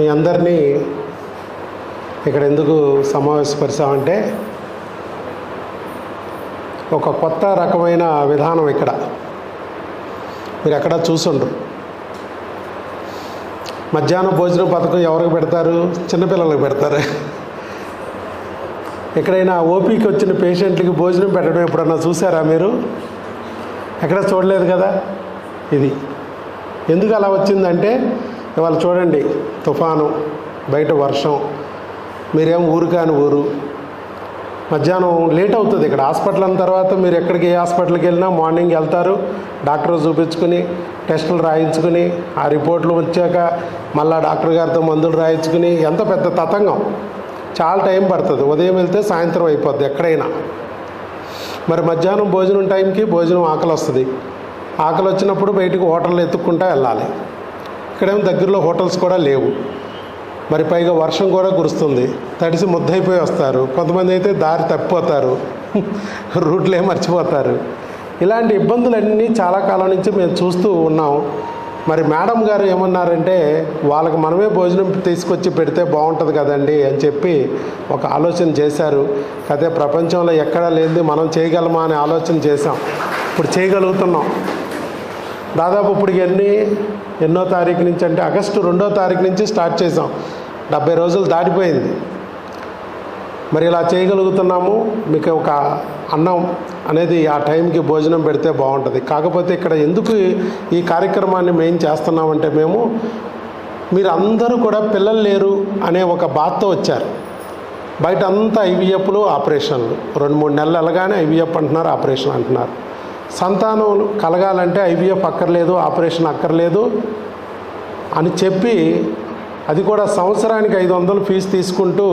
మీ అందరినీ ఇక్కడ ఎందుకు సమావేశపరిచామంటే ఒక కొత్త రకమైన విధానం ఇక్కడ. మీరు ఎక్కడ చూసుండ్రు. మధ్యాహ్నం భోజనం పథకం ఎవరికి పెడతారు? చిన్నపిల్లలకు పెడతారు. ఎక్కడైనా ఓపీకి వచ్చిన పేషెంట్లకి భోజనం పెట్టడం ఎప్పుడన్నా చూసారా మీరు? ఎక్కడ చూడలేదు కదా? ఇది. ఎందుకు అలా వచ్చిందంటే ఇవాళ చూడండి తుఫాను బయట వర్షం మీరేం ఊరు కాని ఊరు. మధ్యాహ్నం లేట్ అవుతుంది ఇక్కడ. హాస్పిటల్ అన్న తర్వాత మీరు ఎక్కడికి ఏ హాస్పిటల్కి వెళ్ళినా మార్నింగ్ వెళ్తారు. డాక్టర్ చూపించుకుని టెస్టులు రాయించుకుని ఆ రిపోర్ట్లు వచ్చాక మళ్ళా డాక్టర్ గారితో మందులు రాయించుకుని ఎంత పెద్ద తతంగం. చాలా టైం పడుతుంది. ఉదయం వెళ్తే సాయంత్రం అయిపోద్ది ఎక్కడైనా. మరి మధ్యాహ్నం భోజనం టైంకి భోజనం ఆకలి వస్తుంది ఆకలి వచ్చినప్పుడు బయటకు హోటల్ ఎత్తుక్కుంటా వెళ్ళాలి. ఇక్కడేం దగ్గరలో హోటల్స్ కూడా లేవు. మరి పైగా వర్షం కూడా కురుస్తుంది. తడిసి ముద్దయిపోయి వస్తారు. కొంతమంది అయితే దారి తప్పిపోతారు. రూట్లే మర్చిపోతారు. ఇలాంటి ఇబ్బందులన్నీ చాలా కాలం నుంచి మేము చూస్తూ ఉన్నాం. మరి మేడం గారు ఏమన్నారంటే వాళ్ళకి మనమే భోజనం తీసుకొచ్చి పెడితే బాగుంటుంది కదండి అని చెప్పి ఒక ఆలోచన చేశారు. అదే ప్రపంచంలో ఎక్కడా లేనిది మనం చేయగలమా అనే ఆలోచన చేశాం. ఇప్పుడు చేయగలుగుతున్నాం. దాదాపు ఇప్పుడు ఎన్ని ఎన్నో తారీఖు నుంచి అంటే ఆగస్టు రెండో తారీఖు నుంచి స్టార్ట్ చేసాం డెబ్బై రోజులు దాటిపోయింది. మరి ఇలా చేయగలుగుతున్నాము? మీకు ఒక అన్నం అనేది ఆ టైంకి భోజనం పెడితే బాగుంటుంది. కాకపోతే ఇక్కడ ఎందుకు ఈ కార్యక్రమాన్ని మేము చేస్తున్నామంటే మేము మీరు అందరూ కూడా పిల్లలు లేరు అనే ఒక బాధతో వచ్చారు. బయట అంతా ఐవీఎఫ్లు ఆపరేషన్లు. రెండు మూడు నెలలు ఎలాగానే ఐవీఎఫ్ అంటున్నారు ఆపరేషన్ అంటున్నారు. సంతానం కలగాలంటే ఐవీఎఫ్ అక్కర్లేదు ఆపరేషన్ అక్కర్లేదు అని చెప్పి అది కూడా సంవత్సరానికి ఐదు వందలు ఫీజు తీసుకుంటూ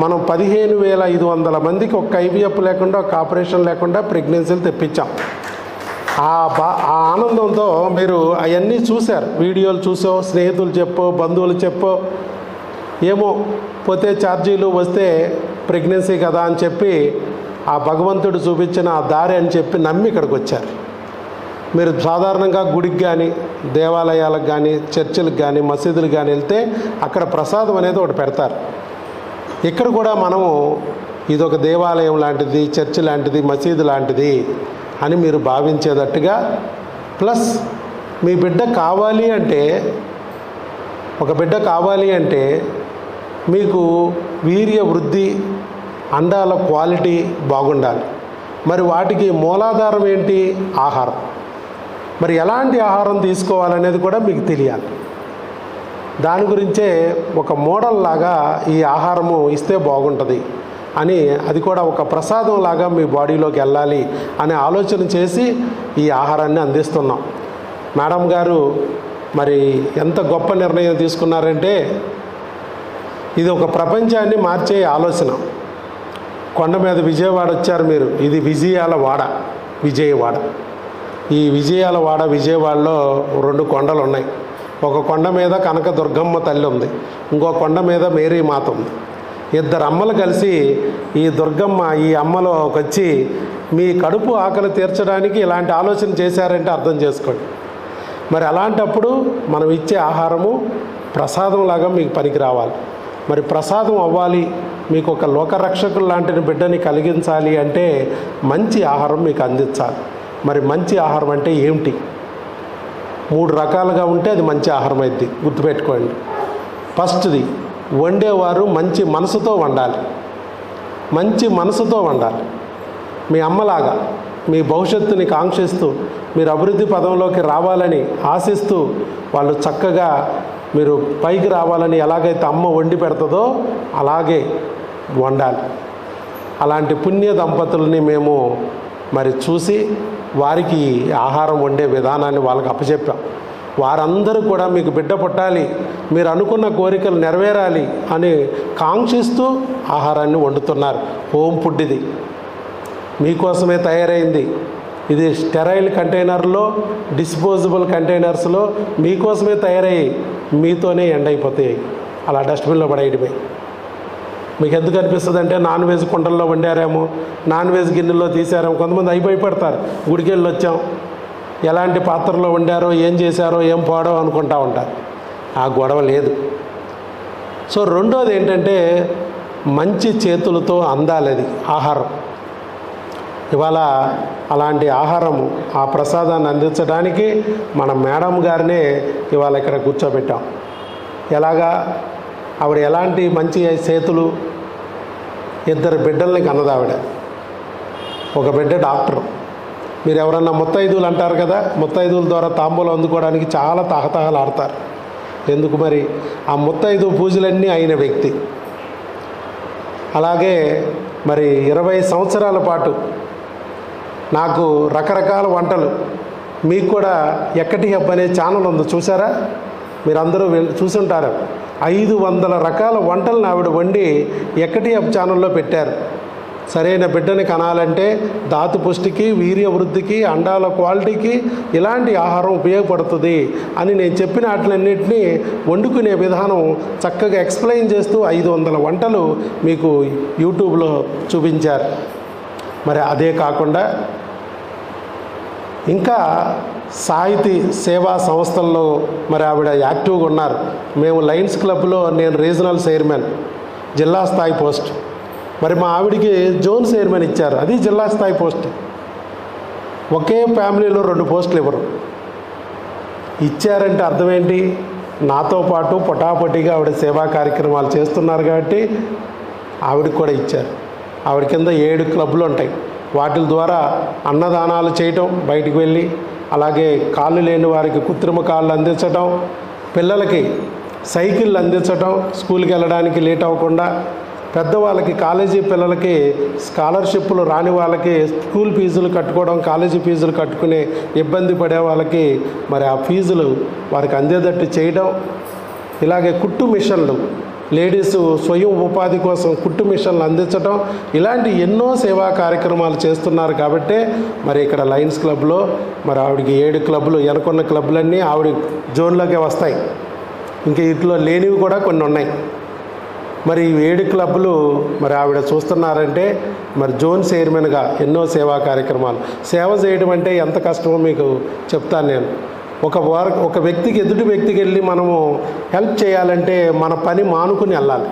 మనం పదిహేను వేల ఐదు వందల మందికి ఒక ఐవీఎఫ్ లేకుండా ఒక ఆపరేషన్ లేకుండా ప్రెగ్నెన్సీలు తెప్పించాం. ఆ బా ఆ ఆనందంతో మీరు అవన్నీ చూశారు. వీడియోలు చూసో స్నేహితులు చెప్పో బంధువులు చెప్పో ఏమో పోతే ఛార్జీలు వస్తే ప్రెగ్నెన్సీ కదా అని చెప్పి ఆ భగవంతుడు చూపించిన ఆ దారి అని చెప్పి నమ్మి ఇక్కడికి వచ్చారు. మీరు సాధారణంగా గుడికి కానీ దేవాలయాలకు కానీ చర్చిలకు కానీ మసీదులకు కానీ వెళ్తే అక్కడ ప్రసాదం అనేది ఒకటి పెడతారు. ఇక్కడ కూడా మనము ఇది ఒక దేవాలయం లాంటిది చర్చి లాంటిది మసీదు లాంటిది అని మీరు భావించేటట్టుగా ప్లస్ మీ బిడ్డ కావాలి అంటే ఒక బిడ్డ కావాలి అంటే మీకు వీర్య వృద్ధి అండాల క్వాలిటీ బాగుండాలి. మరి వాటికి మూలాధారం ఏంటి? ఆహారం. మరి ఎలాంటి ఆహారం తీసుకోవాలనేది కూడా మీకు తెలియాలి. దాని గురించే ఒక మోడల్ లాగా ఈ ఆహారము ఇస్తే బాగుంటుంది అని అది కూడా ఒక ప్రసాదం లాగా మీ బాడీలోకి వెళ్ళాలి అనే ఆలోచన చేసి ఈ ఆహారాన్ని అందిస్తున్నాం. మేడం గారు మరి ఎంత గొప్ప నిర్ణయం తీసుకున్నారంటే ఇది ఒక ప్రపంచాన్ని మార్చే ఆలోచన. కొండ మీద విజయవాడ వచ్చారు మీరు. ఇది విజయాల వాడ విజయవాడ. ఈ విజయాల వాడ విజయవాడలో రెండు కొండలు ఉన్నాయి. ఒక కొండ మీద కనక దుర్గమ్మ తల్లి ఉంది. ఇంకో కొండ మీద మేరీ మాత ఉంది. ఇద్దరు అమ్మలు కలిసి ఈ దుర్గమ్మ ఈ అమ్మలో వచ్చి మీ కడుపు ఆకలి తీర్చడానికి ఇలాంటి ఆలోచన చేశారంటే అర్థం చేసుకోండి. మరి అలాంటప్పుడు మనం ఇచ్చే ఆహారము ప్రసాదంలాగా మీకు పనికి రావాలి. మరి ప్రసాదం అవ్వాలి. మీకు ఒక లోకరక్షకులు లాంటి బిడ్డని కలిగించాలి అంటే మంచి ఆహారం మీకు అందించాలి. మరి మంచి ఆహారం అంటే ఏమిటి? మూడు రకాలుగా ఉంటే అది మంచి ఆహారం అయింది గుర్తుపెట్టుకోండి. ఫస్ట్ది వండేవారు మంచి మనసుతో వండాలి. మంచి మనసుతో వండాలి. మీ అమ్మలాగా మీ భవిష్యత్తుని కాంక్షిస్తూ మీరు అభివృద్ధి పదంలోకి రావాలని ఆశిస్తూ వాళ్ళు చక్కగా మీరు పైకి రావాలని ఎలాగైతే అమ్మ వండి పెడుతుందో అలాగే వండాలి. అలాంటి పుణ్య దంపతుల్ని మేము మరి చూసి వారికి ఆహారం వండే విధానాన్ని వాళ్ళకి అప్పచెప్పాం. వారందరూ కూడా మీకు బిడ్డ పుట్టాలి మీరు అనుకున్న కోరికలు నెరవేరాలి అని కాంక్షిస్తూ ఆహారాన్ని వండుతున్నారు. హోమ్ ఫుడ్ ఇది. మీకోసమే తయారైంది. ఇది స్టెరైల్ కంటైనర్లో డిస్పోజబుల్ కంటైనర్స్లో మీకోసమే తయారయ్యి మీతోనే ఎండ్ అయిపోతాయి అలా డస్ట్బిన్లో పడేయడమే. మీకు ఎందుకు అనిపిస్తుంది అంటే నాన్ వెజ్ కుండల్లో వండారేమో నాన్ వెజ్ గిన్నెల్లో తీసారేమో కొంతమంది అయిపోయి పడతారు గుడికెళ్ళి వచ్చాం. ఎలాంటి పాత్రలో వండారో ఏం చేశారో ఏం పోడో అనుకుంటా ఉంటారు ఆ గొడవ లేదు. సో రెండోది ఏంటంటే మంచి చేతులతో అందాలి అది ఆహారం. ఇవాళ అలాంటి ఆహారము ఆ ప్రసాదాన్ని అందించడానికి మన మేడం గారినే ఇవాళ ఇక్కడ కూర్చోబెట్టాం. ఎలాగా? ఆవిడ ఎలాంటి మంచి చేతులు? ఇద్దరు బిడ్డల్ని కన్నదావిడ. ఒక బిడ్డ డాక్టర్. మీరు ఎవరన్నా ముత్తైదువులు అంటారు కదా? ముత్తైదువుల ద్వారా తాంబూలం అందుకోవడానికి చాలా తహతహలు ఆడతారు. ఎందుకు మరి? ఆ ముత్తైదు పూజలన్నీ అయిన వ్యక్తి. అలాగే మరి ఇరవై సంవత్సరాల పాటు నాకు రకరకాల వంటలు. మీకు కూడా ఎక్కటి హెబ్ అనే ఛానల్ ఉంది చూసారా మీరందరూ చూసుంటారు. ఐదు వందల రకాల వంటలను ఆవిడ వండి ఎక్కటి హెబ్ ఛానల్లో పెట్టారు. సరైన బిడ్డని కనాలంటే ధాతు పుష్టికి వీర్య వృద్ధికి అండాల క్వాలిటీకి ఇలాంటి ఆహారం ఉపయోగపడుతుంది అని నేను చెప్పిన వాటిలన్నింటినీ వండుకునే విధానం చక్కగా ఎక్స్ప్లెయిన్ చేస్తూ ఐదు వందల వంటలు మీకు యూట్యూబ్లో చూపించారు. మరి అదే కాకుండా ఇంకా సాహితీ సేవా సంస్థల్లో మరి ఆవిడ యాక్టివ్గా ఉన్నారు. మేము లయన్స్ క్లబ్లో నేను రీజనల్ చైర్మన్ జిల్లా స్థాయి పోస్ట్. మరి మా ఆవిడికి జోన్ చైర్మన్ ఇచ్చారు. అది జిల్లా స్థాయి పోస్ట్. ఒకే ఫ్యామిలీలో రెండు పోస్టులు ఇవ్వరు. ఇచ్చారంటే అర్థం ఏంటి నాతో పాటు పొటాపొటిగా ఆవిడ సేవా కార్యక్రమాలు చేస్తున్నారు కాబట్టి ఆవిడకి కూడా ఇచ్చారు. ఆవిడ కింద ఏడు క్లబ్లు ఉంటాయి. వాటి ద్వారా అన్నదానాలు చేయటం బయటికి వెళ్ళి అలాగే కాళ్ళు లేని వారికి కృత్రిమ కాళ్ళు అందించటం పిల్లలకి సైకిళ్ళు అందించటం స్కూల్కి వెళ్ళడానికి లేట్ అవ్వకుండా పెద్దవాళ్ళకి కాలేజీ పిల్లలకి స్కాలర్షిప్లు రాని వాళ్ళకి స్కూల్ ఫీజులు కట్టుకోవడం కాలేజీ ఫీజులు కట్టుకునే ఇబ్బంది పడే వాళ్ళకి మరి ఆ ఫీజులు వారికి అందేటట్టు చేయడం ఇలాగే కుట్టు మిషన్లు లేడీస్ స్వయం ఉపాధి కోసం కుట్టు మిషన్లు అందించడం ఇలాంటి ఎన్నో సేవా కార్యక్రమాలు చేస్తున్నారు కాబట్టే మరి ఇక్కడ లయన్స్ క్లబ్లో మరి ఆవిడకి ఏడు క్లబ్లు వెనకున్న క్లబ్లన్నీ ఆవిడ జోన్లోకి వస్తాయి. ఇంకా వీటిలో లేనివి కూడా కొన్ని ఉన్నాయి. మరి ఏడు క్లబ్లు మరి ఆవిడ చూస్తున్నారంటే మరి జోన్ చైర్మన్గా ఎన్నో సేవా కార్యక్రమాలు. సేవ చేయడం అంటే ఎంత కష్టమో మీకు చెప్తాను నేను. ఒక వర్ ఒక వ్యక్తికి ఎదుటి వ్యక్తికి వెళ్ళి మనము హెల్ప్ చేయాలంటే మన పని మానుకుని వెళ్ళాలి.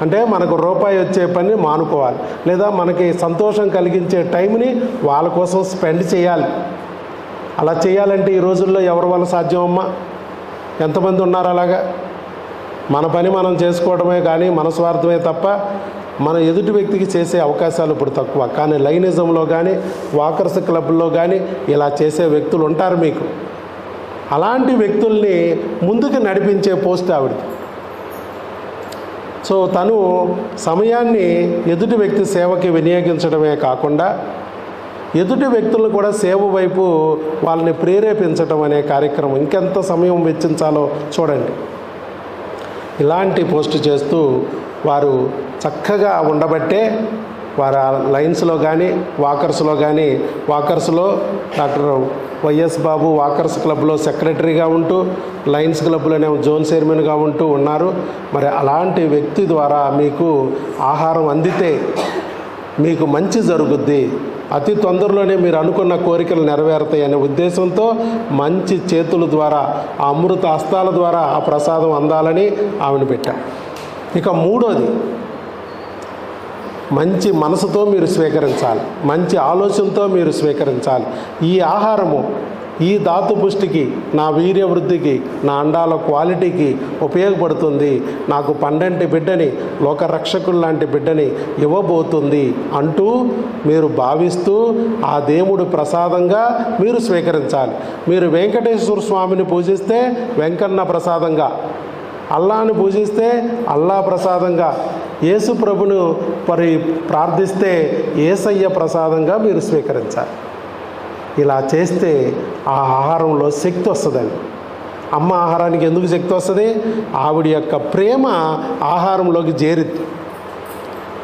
అంటే మనకు రూపాయి వచ్చే పని మానుకోవాలి. లేదా మనకి సంతోషం కలిగించే టైంని వాళ్ళ కోసం స్పెండ్ చేయాలి. అలా చేయాలంటే ఈ రోజుల్లో ఎవరి వల్ల సాధ్యమమ్మా? ఎంతమంది ఉన్నారు అలాగా? మన పని మనం చేసుకోవడమే కానీ మన స్వార్థమే తప్ప మన ఎదుటి వ్యక్తికి చేసే అవకాశాలు ఇప్పుడు తక్కువ. కానీ లైనిజంలో కానీ వాకర్స్ క్లబ్లో కానీ ఇలా చేసే వ్యక్తులు ఉంటారు మీకు. అలాంటి వ్యక్తుల్ని ముందుకు నడిపించే పోస్ట్ ఆవిడది. సో తను సమయాన్ని ఎదుటి వ్యక్తి సేవకి వినియోగించడమే కాకుండా ఎదుటి వ్యక్తులను కూడా సేవ వైపు వాళ్ళని ప్రేరేపించడం అనే కార్యక్రమం ఇంకెంత సమయం వెచ్చించాలో చూడండి. ఇలాంటి పోస్ట్ చేస్తూ వారు చక్కగా ఉండబట్టే వారు ఆ లైన్స్లో కానీ వాకర్స్లో కానీ వాకర్స్లో డాక్టర్ వైఎస్ బాబు వాకర్స్ క్లబ్లో సెక్రటరీగా ఉంటూ లయన్స్ క్లబ్లోనే జోన్ చైర్మన్గా ఉంటూ ఉన్నారు. మరి అలాంటి వ్యక్తి ద్వారా మీకు ఆహారం అందితే మీకు మంచి జరుగుద్ది. అతి తొందరలోనే మీరు అనుకున్న కోరికలు నెరవేరుతాయనే ఉద్దేశంతో మంచి చేతుల ద్వారా ఆ అమృత హస్తాల ద్వారా ఆ ప్రసాదం అందాలని ఆమెను పెట్టాం ఇక మూడోది మంచి మనసుతో మీరు స్వీకరించాలి. మంచి ఆలోచనతో మీరు స్వీకరించాలి. ఈ ఆహారము ఈ ధాతు పుష్టికి నా వీర్య వృద్ధికి నా అండాల క్వాలిటీకి ఉపయోగపడుతుంది. నాకు పండంటి బిడ్డని లోకరక్షకులు లాంటి బిడ్డని ఇవ్వబోతుంది అంటూ మీరు భావిస్తూ ఆ దేవుడు ప్రసాదంగా మీరు స్వీకరించాలి. మీరు వెంకటేశ్వర స్వామిని పూజిస్తే వెంకన్న ప్రసాదంగా అల్లాను పూజిస్తే అల్లా ప్రసాదంగా యేసు ప్రభును మరి ప్రార్థిస్తే ఏసయ్య ప్రసాదంగా మీరు స్వీకరించాలి. ఇలా చేస్తే ఆ ఆహారంలో శక్తి వస్తుందండి. అమ్మ ఆహారానికి ఎందుకు శక్తి వస్తుంది? ఆవిడ యొక్క ప్రేమ ఆహారంలోకి చేరిద్ది.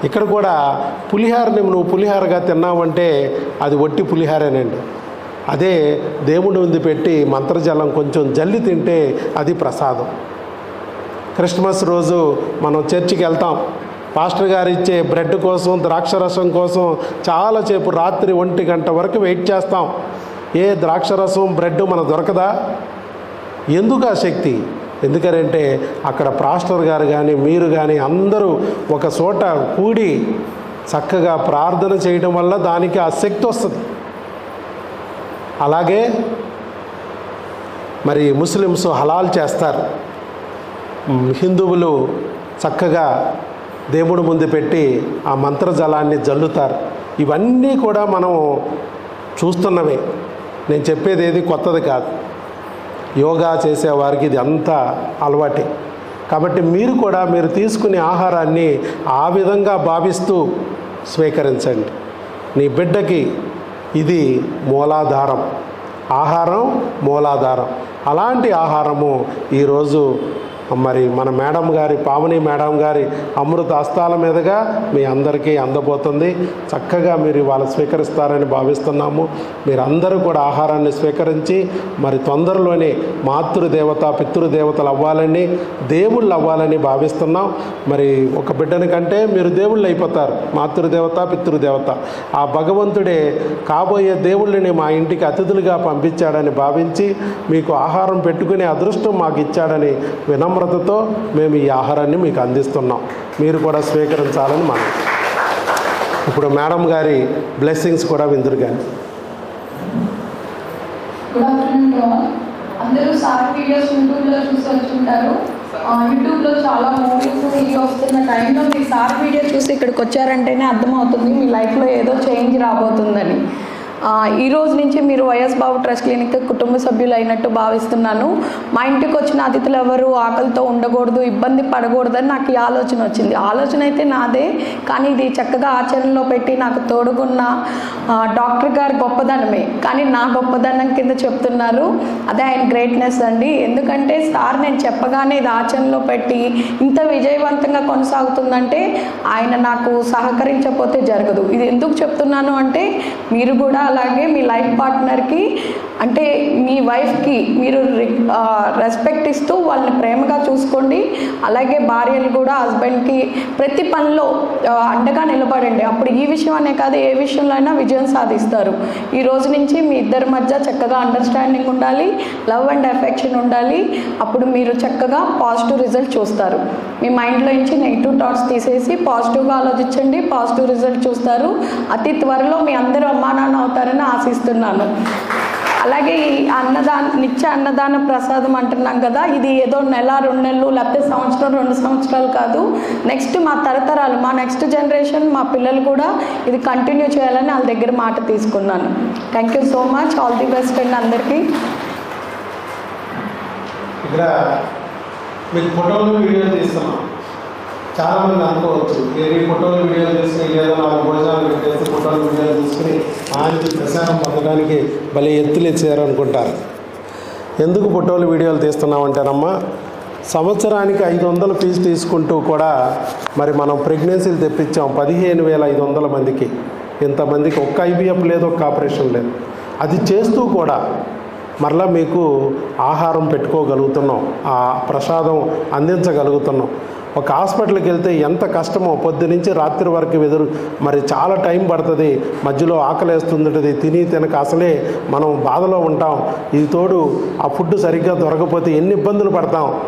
ఇక్కడ కూడా పులిహారని నువ్వు పులిహారగా తిన్నావంటే అది వట్టి పులిహారేనండి. అదే దేవుడి ముందు పెట్టి మంత్రజలం కొంచెం జల్లి తింటే అది ప్రసాదం. క్రిస్మస్ రోజు మనం చర్చికి వెళ్తాం. పాస్టర్ గారు ఇచ్చే బ్రెడ్ కోసం ద్రాక్షరసం కోసం చాలాసేపు రాత్రి ఒంటి గంట వరకు వెయిట్ చేస్తాం. ఏ ద్రాక్షరసం బ్రెడ్ మన దొరకదా? ఎందుకు ఆ శక్తి? ఎందుకంటే అక్కడ ప్రాస్టర్ గారు కానీ మీరు కానీ అందరూ ఒక చోట కూడి చక్కగా ప్రార్థన చేయడం వల్ల దానికి ఆ శక్తి వస్తుంది. అలాగే మరి ముస్లిమ్స్ హలాల్ చేస్తారు. హిందువులు చక్కగా దేవుడు ముందు పెట్టి ఆ మంత్రజలాన్ని జల్లుతారు. ఇవన్నీ కూడా మనం చూస్తున్నవే. నేను చెప్పేది ఏది కొత్తది కాదు. యోగా చేసేవారికి ఇది అంతా అలవాటే. కాబట్టి మీరు కూడా మీరు తీసుకునే ఆహారాన్ని ఆ విధంగా భావిస్తూ స్వీకరించండి. నీ బిడ్డకి ఇది మూలాధారం. ఆహారం మూలాధారం. అలాంటి ఆహారము ఈరోజు మరి మన మేడం గారి పావని మేడం గారి అమృత హస్తాల మీదుగా మీ అందరికీ అందబోతుంది. చక్కగా మీరు ఇవాళ స్వీకరిస్తారని భావిస్తున్నాము. మీరందరూ కూడా ఆహారాన్ని స్వీకరించి మరి తొందరలోనే మాతృదేవత పితృదేవతలు అవ్వాలని దేవుళ్ళు అవ్వాలని భావిస్తున్నాం. మరి ఒక బిడ్డని కంటే మీరు దేవుళ్ళు అయిపోతారు. మాతృదేవత పితృదేవత. ఆ భగవంతుడే కాబోయే దేవుళ్ళని మా ఇంటికి అతిథులుగా పంపించాడని భావించి మీకు ఆహారం పెట్టుకునే అదృష్టం మాకు ఇచ్చాడని వినమ్రతతో మేము ఈ ఆహారాన్ని మీకు అందిస్తున్నాం. మీరు కూడా స్వీకరించాలని మనం. ఇప్పుడు మేడం గారి బ్లెస్సింగ్స్ కూడా విందురు కానీ అందరూ సార్ వీడియోస్ యూట్యూబ్లో చూసి యూట్యూబ్లో చాలా మూవీస్ ఇవి వస్తున్న టైంలో మీ సార్ వీడియో చూసి ఇక్కడికి వచ్చారంటేనే అర్థమవుతుంది మీ లైఫ్లో ఏదో చేంజ్ రాబోతుందని. ఈ రోజు నుంచి మీరు వైఎస్ బాబు ట్రస్ట్ క్లినిక్ కుటుంబ సభ్యులు అయినట్టు భావిస్తున్నాను. మా ఇంటికి వచ్చిన అతిథులు ఎవరు ఆకలితో ఉండకూడదు ఇబ్బంది పడకూడదని నాకు ఈ ఆలోచన వచ్చింది. ఆలోచన అయితే నాదే కానీ ఇది చక్కగా ఆచరణలో పెట్టి నాకు తోడుగున్న డాక్టర్ గారి గొప్పదనమే. కానీ నా గొప్పదనం కింద చెప్తున్నారు. అదే ఆయన గ్రేట్నెస్ అండి. ఎందుకంటే సార్ నేను చెప్పగానే ఇది ఆచరణలో పెట్టి ఇంత విజయవంతంగా కొనసాగుతుందంటే ఆయన నాకు సహకరించకపోతే జరగదు. ఇది ఎందుకు చెప్తున్నాను అంటే మీరు కూడా అలాగే మీ లైఫ్ పార్ట్నర్కి అంటే మీ వైఫ్కి మీరు రెస్పెక్ట్ ఇస్తూ వాళ్ళని ప్రేమగా చూసుకోండి. అలాగే భార్యలు కూడా హస్బెండ్కి ప్రతి పనిలో అండగా నిలబడండి. అప్పుడు ఈ విషయం అనే కాదు ఏ విషయంలో అయినా విజయం సాధిస్తారు. ఈ రోజు నుంచి మీ ఇద్దరి మధ్య చక్కగా అండర్స్టాండింగ్ ఉండాలి లవ్ అండ్ ఎఫెక్షన్ ఉండాలి. అప్పుడు మీరు చక్కగా పాజిటివ్ రిజల్ట్ చూస్తారు. మీ మైండ్లో నుంచి నెగిటివ్ థాట్స్ తీసేసి పాజిటివ్గా ఆలోచించండి పాజిటివ్ రిజల్ట్ చూస్తారు. అతి త్వరలో మీ అందరూ అమ్మా నాన్న అవుతారని ఆశిస్తున్నాను. అలాగే ఈ అన్నదాన నిత్య అన్నదాన ప్రసాదం అంటున్నాం కదా ఇది ఏదో నెల రెండు నెలలు లేకపోతే సంవత్సరం రెండు సంవత్సరాలు కాదు. నెక్స్ట్ మా తరతరాలు మా నెక్స్ట్ జనరేషన్ మా పిల్లలు కూడా ఇది కంటిన్యూ చేయాలని వాళ్ళ దగ్గర మాట తీసుకున్నాను. Thank you so much all the best అండి అందరికీ. ఇక్కడ మీకు ఫోటోలు వీడియోలు తీస్తున్నాం. చాలామంది అనుకోవచ్చు ఏ ఈ ఫోటోలు వీడియోలు తీసుకుని లేదా నాలుగు భోజనాలు పెట్టేసి ఫోటోలు వీడియోలు తీసుకుని ఆయనకి ప్రసారం పొందడానికి భలే ఎత్తులు ఇచ్చారు అనుకుంటారు ఎందుకు ఫోటోలు వీడియోలు తీస్తున్నామంటేనమ్మా సంవత్సరానికి ఐదు వందలు ఫీజు తీసుకుంటూ కూడా మరి మనం ప్రెగ్నెన్సీలు తెప్పించాం పదిహేను వేల ఐదు వందల మందికి. ఇంతమందికి ఒక్క ఐబీఎఫ్ లేదు ఒక్క ఆపరేషన్ లేదు. అది చేస్తూ కూడా మరలా మీకు ఆహారం పెట్టుకోగలుగుతున్నాం ఆ ప్రసాదం అందించగలుగుతున్నాం. ఒక హాస్పిటల్కి వెళ్తే ఎంత కష్టమో పొద్దు నుంచి రాత్రి వరకు ఎదురు మరి చాలా టైం పడుతుంది మధ్యలో ఆకలేస్తుంటుంది తిని తినక అసలే మనం బాధలో ఉంటాం. ఇది తోడు ఆ ఫుడ్ సరిగ్గా దొరకపోతే ఎన్ని ఇబ్బందులు పడతాం?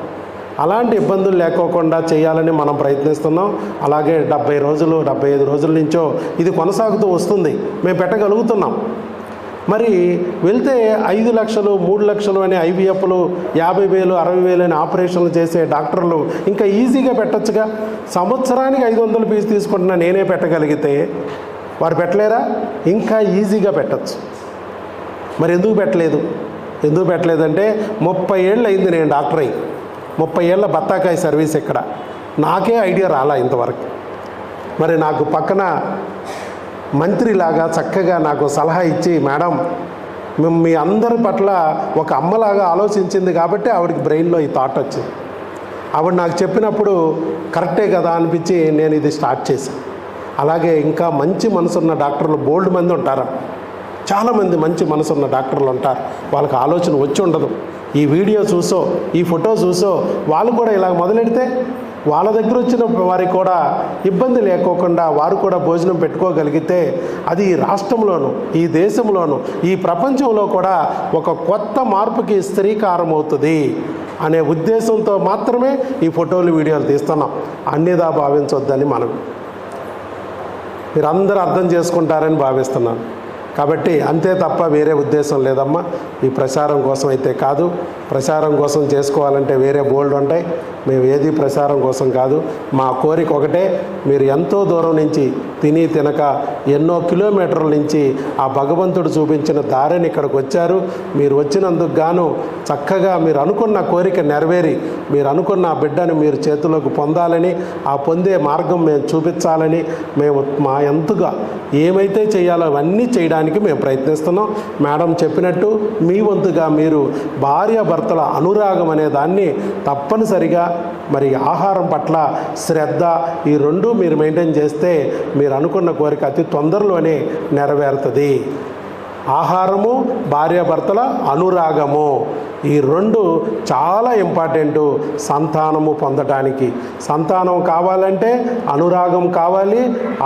అలాంటి ఇబ్బందులు లేకోకుండా చేయాలని మనం ప్రయత్నిస్తున్నాం. అలాగే డెబ్బై రోజులు డెబ్బై ఐదు రోజుల నుంచో ఇది కొనసాగుతూ వస్తుంది. మేము పెట్టగలుగుతున్నాం. మరి వెళ్తే ఐదు లక్షలు మూడు లక్షలు అనే ఐవీఎఫ్లు యాభై వేలు అరవై వేలు అని ఆపరేషన్లు చేసే డాక్టర్లు ఇంకా ఈజీగా పెట్టొచ్చుగా. సంవత్సరానికి ఐదు వందలు ఫీజు తీసుకుంటున్నా నేనే పెట్టగలిగితే వారు పెట్టలేరా? ఇంకా ఈజీగా పెట్టచ్చు. మరి ఎందుకు పెట్టలేదు? ఎందుకు పెట్టలేదంటే ముప్పై ఏళ్ళు అయింది నేను డాక్టర్. అయ్యి ముప్పై ఏళ్ళ బత్తాకాయ సర్వీస్ ఇక్కడ. నాకే ఐడియా రాలా ఇంతవరకు. మరి నాకు పక్కన మంత్రిలాగా చక్కగా నాకు సలహా ఇచ్చి మేడం మేము మీ అందరి పట్ల ఒక అమ్మలాగా ఆలోచించింది కాబట్టి ఆవిడకి బ్రెయిన్లో ఈ థాట్ వచ్చింది. ఆవిడ నాకు చెప్పినప్పుడు కరెక్టే కదా అనిపించి నేను ఇది స్టార్ట్ చేశాను అలాగే ఇంకా మంచి మనసున్న డాక్టర్లు బోల్డ్ మంది ఉంటారు? చాలామంది మంచి మనసున్న డాక్టర్లు ఉంటారు. వాళ్ళకి ఆలోచన వచ్చి ఉండదు. ఈ వీడియో చూసో ఈ ఫోటో చూసో వాళ్ళు కూడా ఇలా మొదలెడితే వాళ్ళ దగ్గర వచ్చిన వారికి కూడా ఇబ్బంది లేకోకుండా వారు కూడా భోజనం పెట్టుకోగలిగితే అది ఈ రాష్ట్రంలోను ఈ దేశంలోను ఈ ప్రపంచంలో కూడా ఒక కొత్త మార్పుకి స్త్రీకారం అవుతుంది అనే ఉద్దేశంతో మాత్రమే ఈ ఫోటోలు వీడియోలు తీస్తున్నాం. అన్నిదా భావించొద్దని మనం. మీరందరూ అర్థం చేసుకుంటారని భావిస్తున్నాను. కాబట్టి అంతే తప్ప వేరే ఉద్దేశం లేదమ్మా. ఈ ప్రచారం కోసం అయితే కాదు. ప్రచారం కోసం చేసుకోవాలంటే వేరే బోల్డ్ ఉంటాయి. మేము ఏది ప్రచారం కోసం కాదు. మా కోరిక ఒకటే మీరు ఎంతో దూరం నుంచి తిని తినక ఎన్నో కిలోమీటర్ల నుంచి ఆ భగవంతుడు చూపించిన దారిని ఇక్కడికి వచ్చారు. మీరు వచ్చినందుకు గాను చక్కగా మీరు అనుకున్న కోరిక నెరవేరి మీరు అనుకున్న బిడ్డను మీరు చేతిలోకి పొందాలని ఆ పొందే మార్గం మేము చూపించాలని మేము మా ఎంతగా ఏమైతే చేయాలో అవన్నీ చేయడానికి మేము ప్రయత్నిస్తున్నాం. మేడం చెప్పినట్టు మీ వంతుగా మీరు భార్యాభర్తల అనురాగం అనే దాన్ని తప్పనిసరిగా మరి ఆహారం పట్ల శ్రద్ధ ఈ రెండు మీరు మెయింటైన్ చేస్తే మీరు అనుకున్న కోరిక అతి తొందరలోనే నెరవేరుతుంది. ఆహారము భార్యాభర్తల అనురాగము. ఈ రెండు చాలా ఇంపార్టెంట్ సంతానము పొందటానికి. సంతానం కావాలంటే అనురాగం కావాలి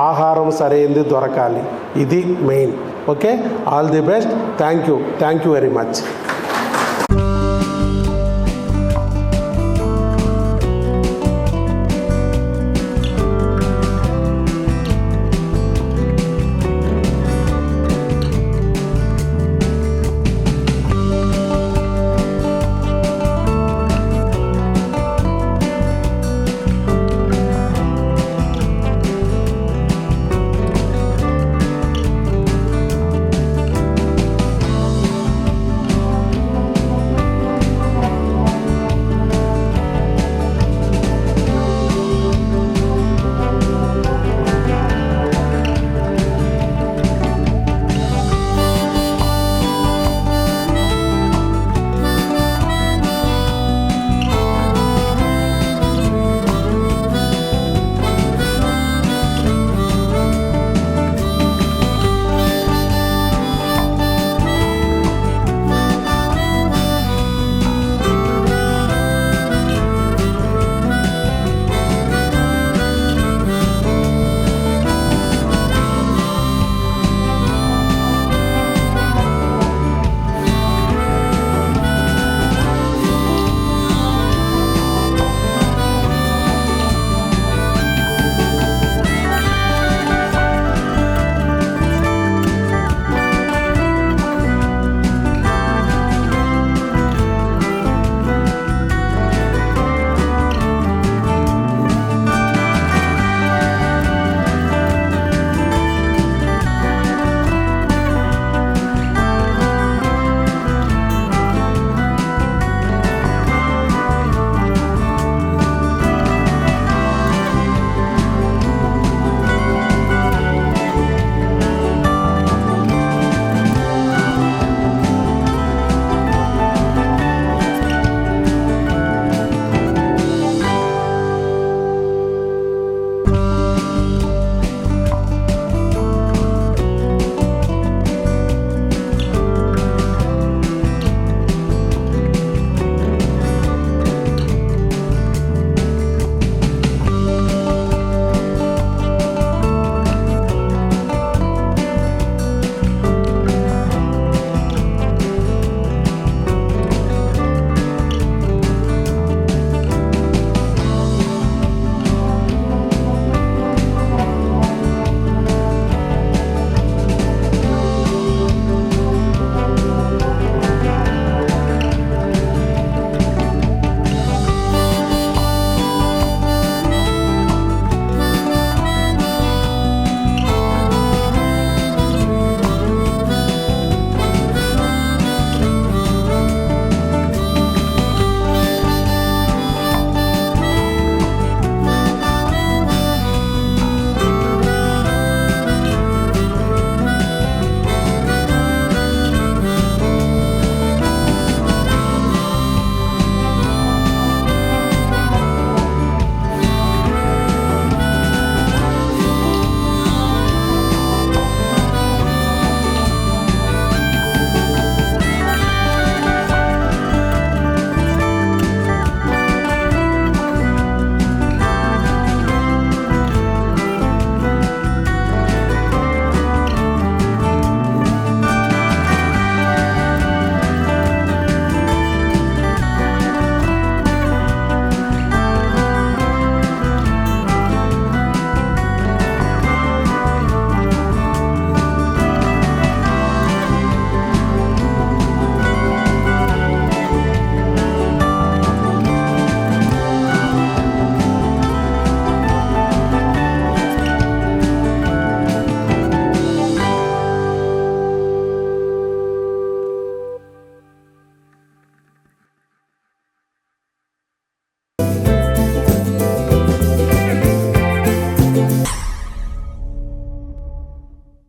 ఆహారం సరైనది దొరకాలి. ఇది main okay all the best thank you thank you very much